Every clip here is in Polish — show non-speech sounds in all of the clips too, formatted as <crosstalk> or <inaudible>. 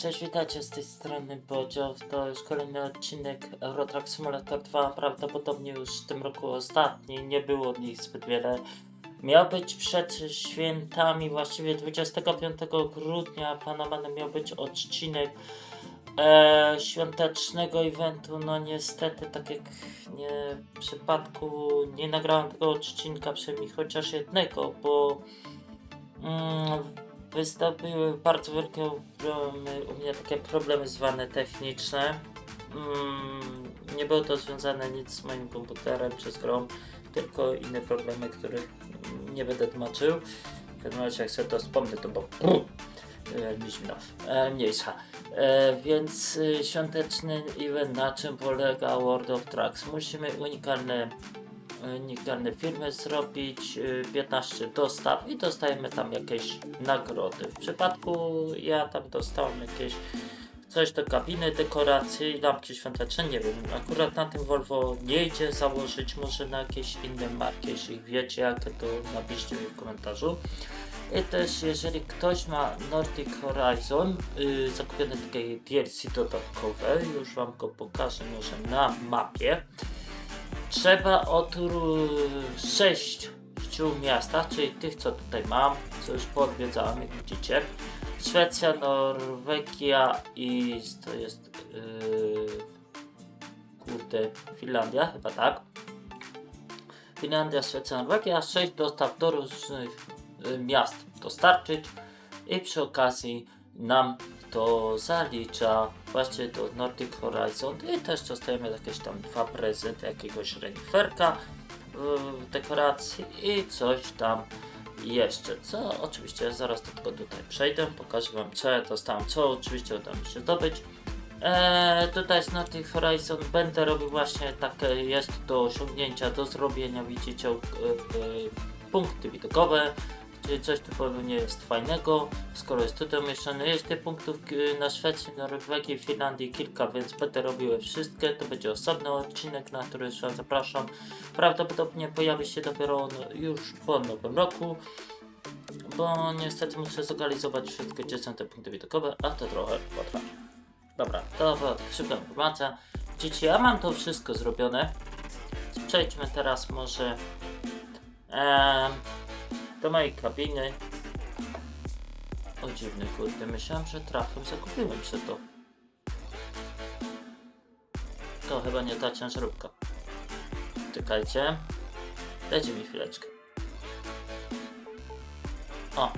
Cześć, witajcie z tej strony Bodzio. To już kolejny odcinek Eurotrack Simulator 2. Prawdopodobnie już w tym roku ostatni. Nie było nic zbyt wiele. Miał być przed świętami, właściwie 25 grudnia planowany miał być odcinek e, świątecznego eventu. No niestety, tak jak nie w przypadku nie nagrałem tego odcinka, przynajmniej chociaż jednego, bo mm, wystąpiły bardzo wielkie problemy, u mnie takie problemy zwane techniczne. Mm, nie było to związane nic z moim komputerem przez grą, tylko inne problemy, których nie będę tłumaczył. W każdym razie jak sobie to wspomnę, to bo e, mi zimno, e, mniejsza. E, więc y, świąteczny event na czym polega World of Trucks? Musimy unikalne unikalne firmy zrobić, y, 15 dostaw i dostajemy tam jakieś nagrody. W przypadku ja tam dostałem jakieś coś do kabiny, dekoracji, lampki świąteczne, nie wiem, akurat na tym Volvo nie idzie założyć, może na jakieś inne marki, jeśli wiecie jakie to napiszcie mi w komentarzu. I też jeżeli ktoś ma Nordic Horizon, yy, zakupione takie DLC dodatkowe, już wam go pokażę może na mapie. Trzeba od ru- sześciu miastach, czyli tych co tutaj mam, co już poodwiedzałem, jak widzicie. Szwecja, Norwegia i to jest yy, kurde Finlandia, chyba tak. Finlandia, Szwecja, Norwegia, 6 dostaw do różnych y, miast dostarczyć i przy okazji nam to zalicza właśnie do Nordic Horizon i też dostajemy jakieś tam dwa prezenty jakiegoś reniferka w dekoracji i coś tam jeszcze, co oczywiście zaraz tego tutaj przejdę, pokażę wam co ja dostałem, co oczywiście uda mi się zdobyć. Eee, tutaj z Nordic Horizon będę robił właśnie takie, jest do osiągnięcia, do zrobienia, widzicie, e, e, punkty widokowe, czyli coś tu pewnie jest fajnego, skoro jest tutaj umieszczone, jest tych punktów e, na Szwecji, Norwegii, Finlandii kilka, więc będę robił wszystkie, to będzie osobny odcinek, na który już zapraszam, prawdopodobnie pojawi się dopiero już po nowym roku, bo niestety muszę zlokalizować wszystkie 10 punkty widokowe, a to trochę potrwa. Dobra, taka szybka informacja. Widzicie, ja mam to wszystko zrobione. Przejdźmy teraz może em, do mojej kabiny. O dziwny kurde, myślałem, że trafem zakupiłem się to. To chyba nie ta ciężarówka. Czekajcie. Dajcie mi chwileczkę. O,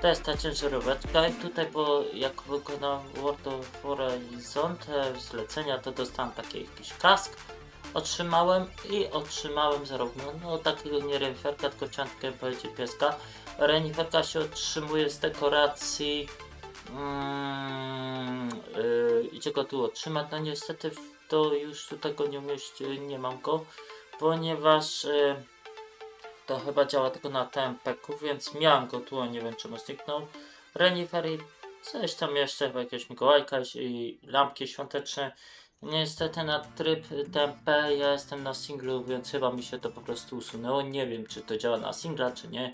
to jest ta ciężaróweczka i tutaj, bo jak wykonałem World of Horizon te zlecenia, to dostałem taki jakiś kask, otrzymałem i otrzymałem zarówno no takiego nie reniferka, tylko chciałem tylko powiedzieć pieska. Reniferka się otrzymuje z dekoracji mm, yy, i czego tu otrzymać? No niestety to już tutaj go nie umieści, nie mam go, ponieważ yy, to chyba działa tylko na TMP-ku, więc miałem go tu, nie wiem czemu zniknął. Renifer i coś tam jeszcze, chyba jakiegoś Mikołajka i lampki świąteczne. Niestety na tryb TMP ja jestem na singlu, więc chyba mi się to po prostu usunęło. Nie wiem czy to działa na singla, czy nie.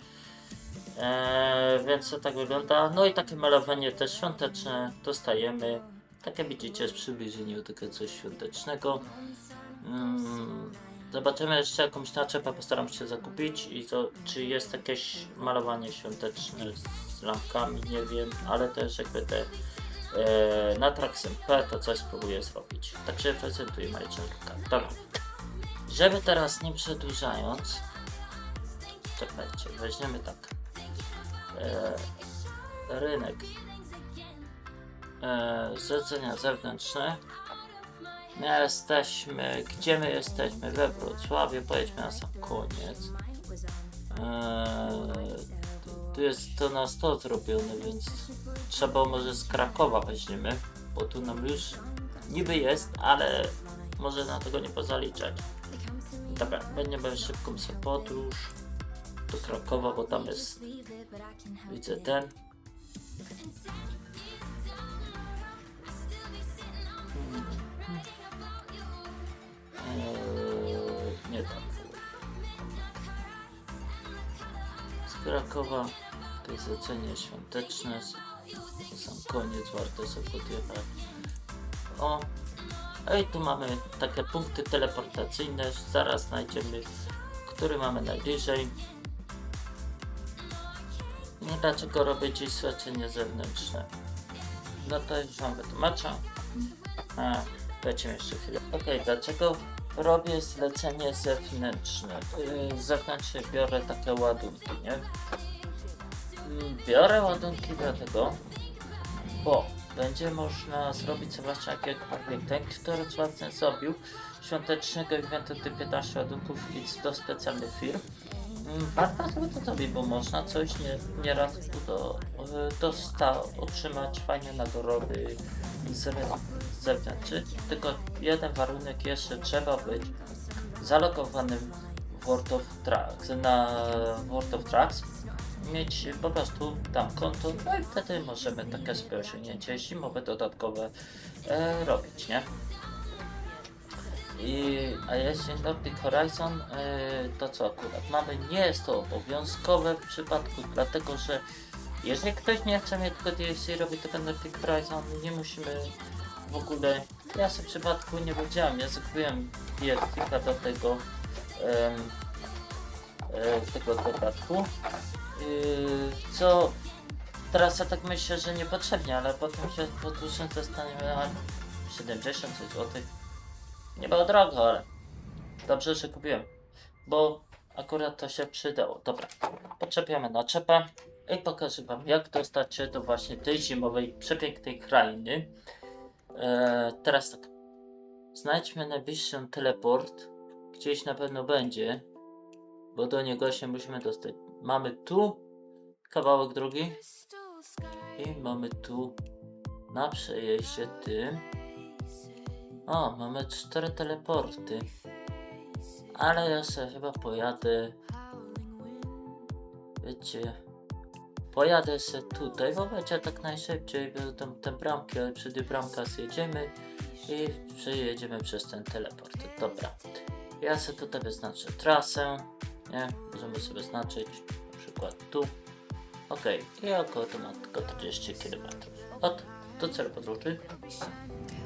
Eee, więc to tak wygląda. No i takie malowanie też świąteczne dostajemy. Tak jak widzicie, z przybliżeniu takie coś świątecznego. Mm, Zobaczymy jeszcze jakąś naczepę, postaram się zakupić i to, czy jest jakieś malowanie świąteczne z lampkami, nie wiem, ale też jak będę e, na Traxem P, to coś spróbuję zrobić. Także prezentuję Maryczynka. Dobra. Żeby teraz nie przedłużając, czekajcie, weźmiemy tak. E, rynek. E, zlecenia zewnętrzne. Jesteśmy, gdzie my jesteśmy? We Wrocławiu, pojedźmy na sam koniec. Tu- tu jest to na 100 zrobione, więc trzeba może z Krakowa weźmiemy, bo tu nam już niby jest, ale może na tego nie pozaliczać. Dobra, będziemy szybką sobie podróż do Krakowa, bo tam jest, widzę ten. Eee, nie tam. Z Krakowa to jest świąteczne. Są koniec warte sobie podjechać. O, i tu mamy takie punkty teleportacyjne, zaraz znajdziemy, który mamy najbliżej. No dlaczego robię dziś zlecenie zewnętrzne? No to już wam wytłumaczę. A, dajcie jeszcze chwilę. Okej, dlaczego robię zlecenie zewnętrzne? Yy, zewnętrznie biorę takie ładunki, nie? Biorę ładunki dlatego, bo będzie można zrobić sobie właśnie jakiekolwiek ten, który właśnie zrobił świątecznego eventu typ 15 ładunków i do specjalnych firm. Mm, Warto sobie to zrobić, bo można coś nie, nieraz do, dosta, otrzymać fajne nagrody z, z zewnątrz. Tylko jeden warunek jeszcze trzeba być zalogowanym w World of Tracks, na World of Tracks mieć po prostu tam konto, no i wtedy możemy takie osiągnięcie zimowe dodatkowe e, robić, nie? I, a jeśli Nordic Horizon, e, to co akurat mamy, nie jest to obowiązkowe w przypadku, dlatego że jeżeli ktoś nie chce mieć tylko DLC robić tylko Nordic Horizon, nie musimy w ogóle, ja sobie w przypadku nie wiedziałem, ja zakupiłem DLC do tego e, tego dodatku co teraz ja tak myślę, że niepotrzebnie, ale potem się podróżem zastanawiam, a 70 zł. Nie było drogo, ale dobrze, że kupiłem, bo akurat to się przydało. Dobra, podczepiamy naczepę i pokażę wam, jak dostać się do właśnie tej zimowej, przepięknej krainy. Eee, teraz tak, znajdźmy najbliższy teleport, gdzieś na pewno będzie, bo do niego się musimy dostać. Mamy tu kawałek drogi i mamy tu na przejeździe tym. O, mamy cztery teleporty. Ale ja sobie chyba pojadę. Wiecie. Pojadę se tutaj, bo będzie tak najszybciej, bo tam te bramki, ale przed bramka zjedziemy i przejedziemy przez ten teleport. Dobra. Ja sobie tutaj wyznaczę trasę. Nie, możemy sobie znaczyć na przykład tu. Ok, i około to ma tylko 30 km. Od do celu podróży.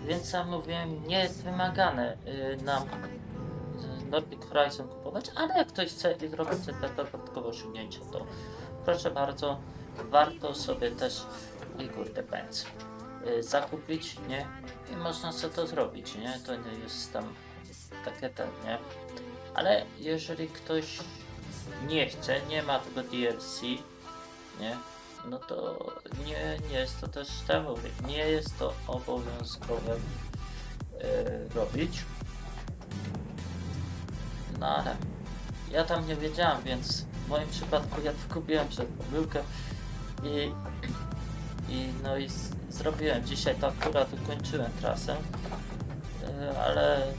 Więc jak mówiłem, nie jest wymagane y, nam Nordic Horizon kupować, ale jak ktoś chce i zrobić sobie dodatkowe osiągnięcia, to proszę bardzo, warto sobie też i kurde pędz y, zakupić, nie? I można sobie to zrobić, nie? To nie jest tam takie ten, nie? Ale jeżeli ktoś nie chce, nie ma tego DLC, nie? No to nie, nie jest to też, tak nie jest to obowiązkowe e, robić. No ale ja tam nie wiedziałem, więc w moim przypadku ja kupiłem przed pomyłkę i, i no i z, zrobiłem dzisiaj to akurat ukończyłem trasę, e, ale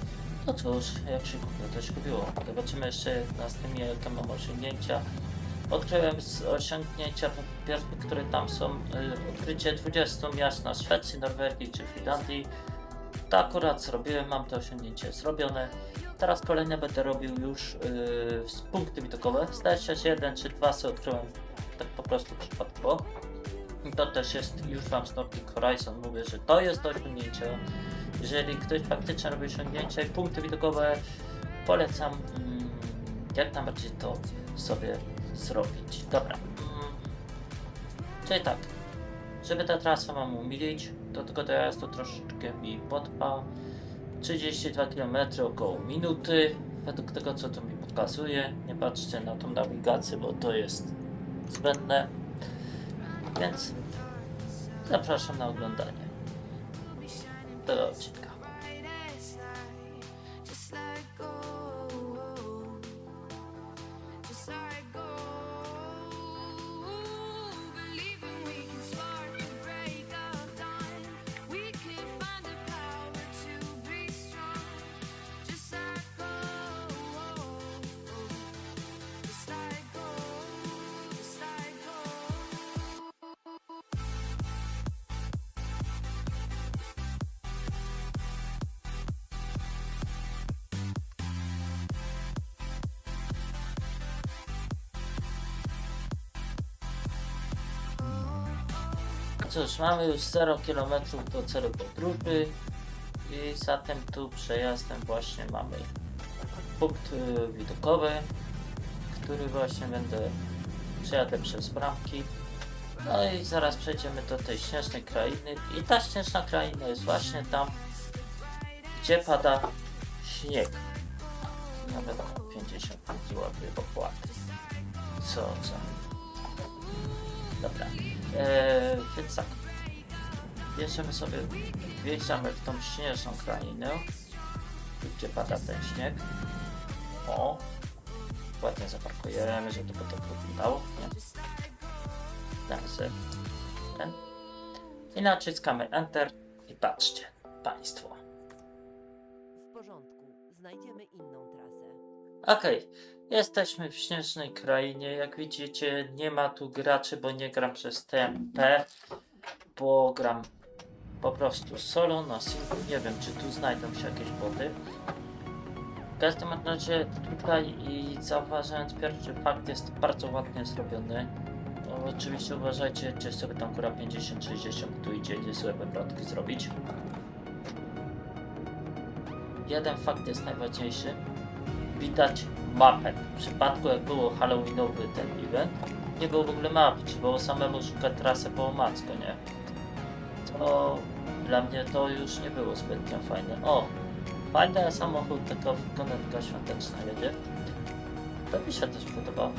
no cóż, jak się kupiło, to się kupiło. Zobaczymy jeszcze następnie jakie mam osiągnięcia. Odkryłem z osiągnięcia które tam są, y, odkrycie 20 miast na Szwecji, Norwegii czy Finlandii. To akurat zrobiłem, mam to osiągnięcie zrobione. Teraz kolejne będę robił już yy, z punkty widokowe. Zdaje się, jeden czy dwa sobie odkryłem tak po prostu przypadkowo. To też jest już wam z Nordic Horizon. Mówię, że to jest do osiągnięcia. Jeżeli ktoś faktycznie robi osiągnięcia i punkty widokowe, polecam mm, jak najbardziej to sobie zrobić. Dobra. Mm, czyli tak, żeby ta trasa Wam umilić, do tego dojazdu troszeczkę mi potrwa. 32 km około minuty, według tego co to mi pokazuje. Nie patrzcie na tą nawigację, bo to jest zbędne. Więc zapraszam na oglądanie tego cóż, mamy już 0 km do celu podróży i zatem tu przejazdem właśnie mamy punkt y, widokowy, który właśnie będę przejadę przez bramki. No i zaraz przejdziemy do tej śnieżnej krainy i ta śnieżna kraina jest właśnie tam, gdzie pada śnieg. Nawet 50 zł opłaty. Co, co? Dobra. Eee, więc tak. Bierzemy sobie, wjeżdżamy w tą śnieżną krainę, gdzie pada ten śnieg. O! Ładnie zaparkujemy, żeby to tak wyglądało. Nie? Teraz ten. I naciskamy Enter i patrzcie, Państwo. W porządku, znajdziemy inną trasę. Okej, jesteśmy w śnieżnej krainie. Jak widzicie, nie ma tu graczy, bo nie gram przez TMP, bo gram po prostu solo na singlu. Nie wiem, czy tu znajdą się jakieś boty. W każdym razie tutaj i zauważając pierwszy fakt jest bardzo ładnie zrobiony. O, Oczywiście uważajcie, gdzie sobie tam góra 50-60 tu idzie, gdzie złe wywrotki zrobić. Jeden fakt jest najważniejszy widać mapę. W przypadku jak było Halloweenowy ten event, nie było w ogóle mapy, trzeba było samemu szukać trasę po omacku, nie? To dla mnie to już nie było zbytnio fajne. O! Fajny samochód, tylko konetka świąteczna jedzie. To mi się też podoba.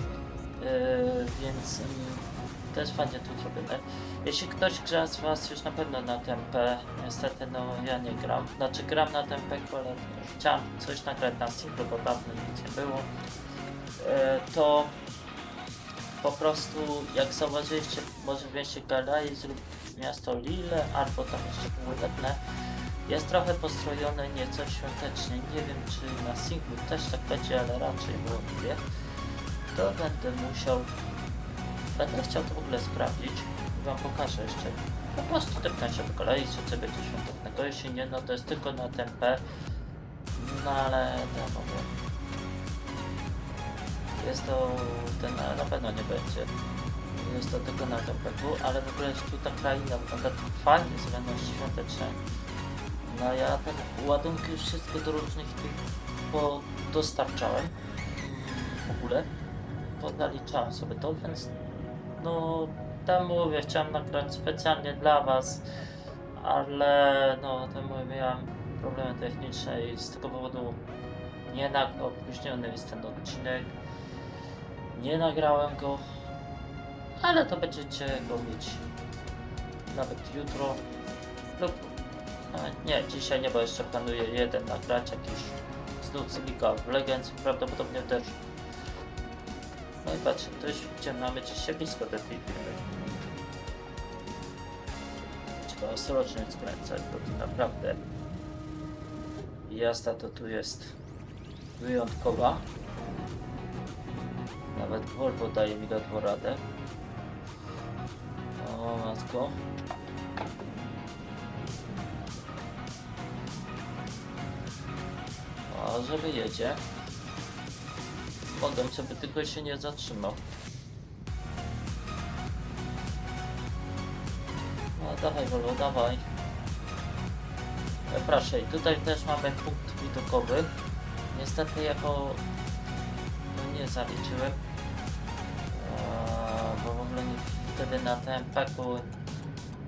Yy, więc yy, jest fajnie tu zrobione. Jeśli ktoś gra z Was już na pewno na tempę, niestety no ja nie gram. Znaczy gram na tempę, ale chciałem coś nagrać na singlu, bo dawno nic nie było. E, to po prostu jak zauważyliście, może w mieście Galai zrób miasto Lille, albo tam jeszcze było jedne. Jest trochę postrojone nieco świątecznie. Nie wiem czy na singlu też tak będzie, ale raczej wątpię. To będę musiał Będę chciał to w ogóle sprawdzić i wam pokażę jeszcze. Po prostu tepnę się do kolei, co sobie coś świątecznego. Jeśli nie, no to jest tylko na tempę. No ale no mówię. Jest to ten, ale na pewno nie będzie. Jest to tylko na tempeku, ale w ogóle jest tu ta kraina wygląda fajnie zrobiona świątecznie. No ja ten ładunki już wszystko do różnych tych dostarczałem. W ogóle. Podaliczałem sobie to, więc no tam mówię, chciałem nagrać specjalnie dla was, ale no to mówię, miałem problemy techniczne i z tego powodu nie nagrał, opóźniony jest ten odcinek. Nie nagrałem go, ale to będziecie go mieć nawet jutro lub nie, dzisiaj nie, bo jeszcze planuję jeden nagrać jakiś znów z League of Legends, prawdopodobnie też no i patrzcie, to już widzicie, mamy dzisiaj blisko do tej firmy. Trzeba ostrożnie skręcać, bo tu naprawdę jazda to tu jest wyjątkowa. Nawet Volvo daje mi ledwo radę. O matko. O, żeby Mogę sobie tylko się nie zatrzymał. No dawaj Volvo, dawaj. Proszę, tutaj też mamy punkt widokowy. Niestety jako no nie zaliczyłem. Eee, bo w ogóle nie, wtedy na tym paku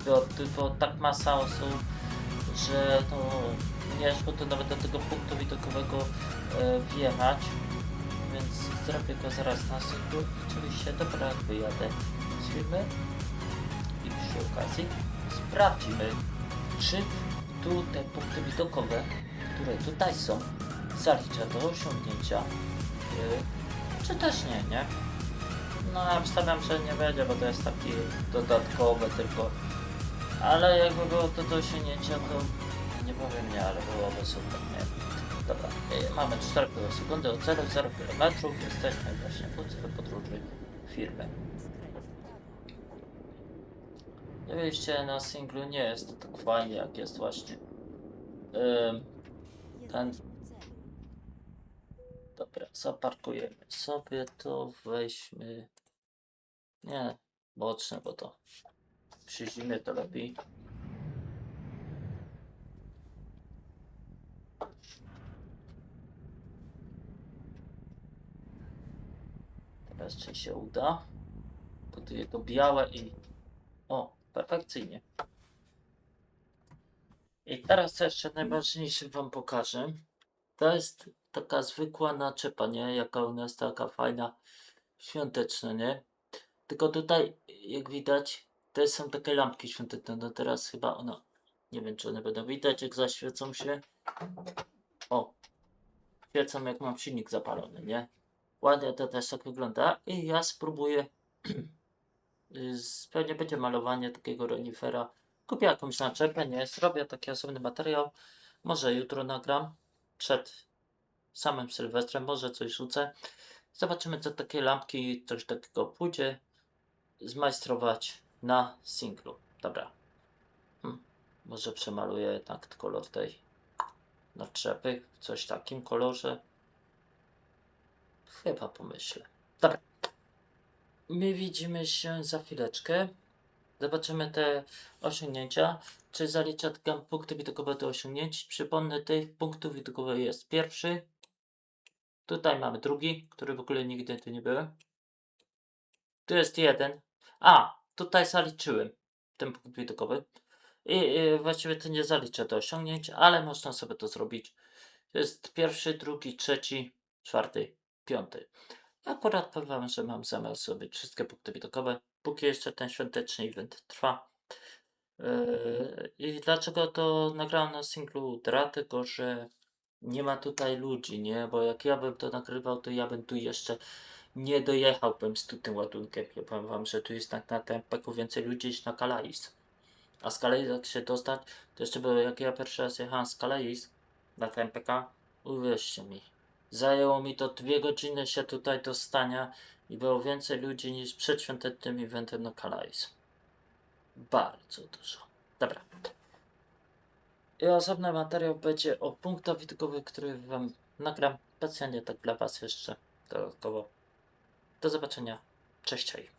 było tylko tak masa osób, że to nie szło to nawet do tego punktu widokowego e, wjechać zrobię go zaraz na singlu. Oczywiście dobra, wyjadę z firmy i przy okazji sprawdzimy, czy tu te punkty widokowe, które tutaj są, zalicza do osiągnięcia, yy, czy też nie, nie? No, ja obstawiam, że nie będzie, bo to jest taki dodatkowe tylko. Ale jakby było to do osiągnięcia, to nie powiem nie, ale byłoby super, nie? Mamy 4 sekundy od 0, 0 km. Jesteśmy właśnie celu podróży firmy. W prawo. Oczywiście na singlu nie jest to tak fajnie, jak jest właśnie. Ym, Ten- w dobra, zaparkujemy sobie to, weźmy. Nie, boczne, bo to przy zimie to lepiej. Teraz czy się uda? Buduję to białe i... O, perfekcyjnie. I teraz jeszcze najważniejsze wam pokażę. To jest taka zwykła naczepa, nie? Jaka u nas taka fajna, świąteczna, nie? Tylko tutaj, jak widać, to są takie lampki świąteczne. No teraz chyba ona, nie wiem czy one będą widać, jak zaświecą się. O, świecą jak mam silnik zapalony, nie? Ładnie to też tak wygląda. I ja spróbuję, <clears throat> y, pewnie będzie malowanie takiego renifera. Kupię jakąś naczepę, nie? Zrobię taki osobny materiał. Może jutro nagram, przed samym Sylwestrem, może coś rzucę. Zobaczymy, co takie lampki, coś takiego pójdzie zmajstrować na singlu. Dobra. Hm. Może przemaluję jednak kolor tej naczepy w coś takim kolorze. Chyba pomyślę. Dobra. My widzimy się za chwileczkę. Zobaczymy te osiągnięcia. Czy zalicza punkty widokowe do osiągnięć? Przypomnę, tych punktów widokowych jest pierwszy. Tutaj mamy drugi, który w ogóle nigdy tu nie był. Tu jest jeden. A, tutaj zaliczyłem ten punkt widokowy. I, i właściwie to nie zaliczę do osiągnięć, ale można sobie to zrobić. To jest pierwszy, drugi, trzeci, czwarty, piąty. Akurat powiem wam, że mam zamiar zrobić wszystkie punkty widokowe, póki jeszcze ten świąteczny event trwa. Yy, I dlaczego to nagrałem na singlu? Dlatego, że nie ma tutaj ludzi, nie? Bo jak ja bym to nagrywał, to ja bym tu jeszcze nie dojechałbym z tym ładunkiem. Ja powiem wam, że tu jest tak na tempeku więcej ludzi niż na Kalais. A z Kalais jak się dostać, to jeszcze było jak ja pierwszy raz jechałem z Kalais na TMPK, uwierzcie mi, zajęło mi to dwie godziny się tutaj dostania i było więcej ludzi niż przed świątecznym eventem na Kalais. Bardzo dużo. Dobra. I osobny materiał będzie o punktach widokowych, który wam nagram specjalnie tak dla was jeszcze dodatkowo. Do zobaczenia. Cześć, hej.